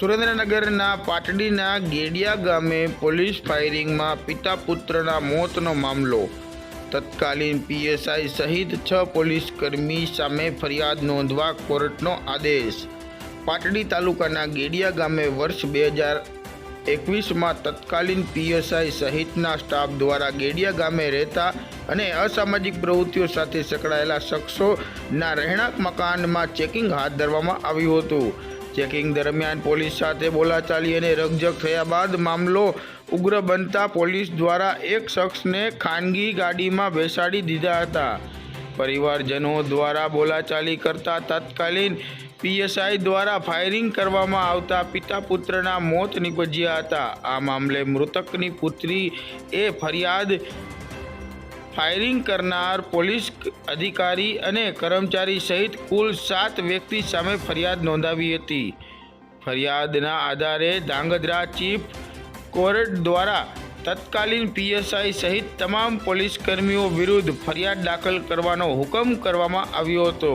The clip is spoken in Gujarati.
સુરેન્દ્રનગરના પાટડીના ગેડિયા ગામે પોલીસ ફાયરિંગમાં પિતા પુત્રના મોતનો મામલો. તત્કાલીન પીએસઆઈ સહિત છ પોલીસ કર્મી સામે ફરિયાદ નોંધવા કોર્ટનો આદેશ. પાટડી તાલુકાના ગેડિયા ગામે વર્ષ બે હજાર એકવીસમાં તત્કાલીન પીએસઆઈ સહિતના સ્ટાફ દ્વારા ગેડિયા ગામે રહેતા અને અસામાજિક પ્રવૃત્તિઓ સાથે સંકળાયેલા શખ્સોના રહેણાંક મકાનમાં ચેકિંગ હાથ ધરવામાં આવ્યું હતું. ચેકિંગ દરમિયાન પોલીસ સાથે બોલાચાલી અને રકઝક થયા બાદ મામલો ઉગ્ર બનતા પોલીસ દ્વારા એક શખ્સને ખાનગી ગાડીમાં બેસાડી દીધા હતા. પરિવારજનો દ્વારા બોલાચાલી કરતા તત્કાલીન પીએસઆઈ દ્વારા ફાયરિંગ કરવામાં આવતા પિતા પુત્રના મોત નીપજ્યા હતા. આ મામલે મૃતકની પુત્રી એ ફરિયાદ ફાયરિંગ કરનાર પોલીસ અધિકારી અને કર્મચારી સહિત કુલ સાત વ્યક્તિ સામે ફરિયાદ નોંધાવી હતી. ફરિયાદના આધારે ધાંગધ્રા ચીફ કોર્ટ દ્વારા તત્કાલીન પીએસઆઈ સહિત તમામ પોલીસ કર્મીઓ વિરુદ્ધ ફરિયાદ દાખલ કરવાનો હુકમ કરવામાં આવ્યો હતો.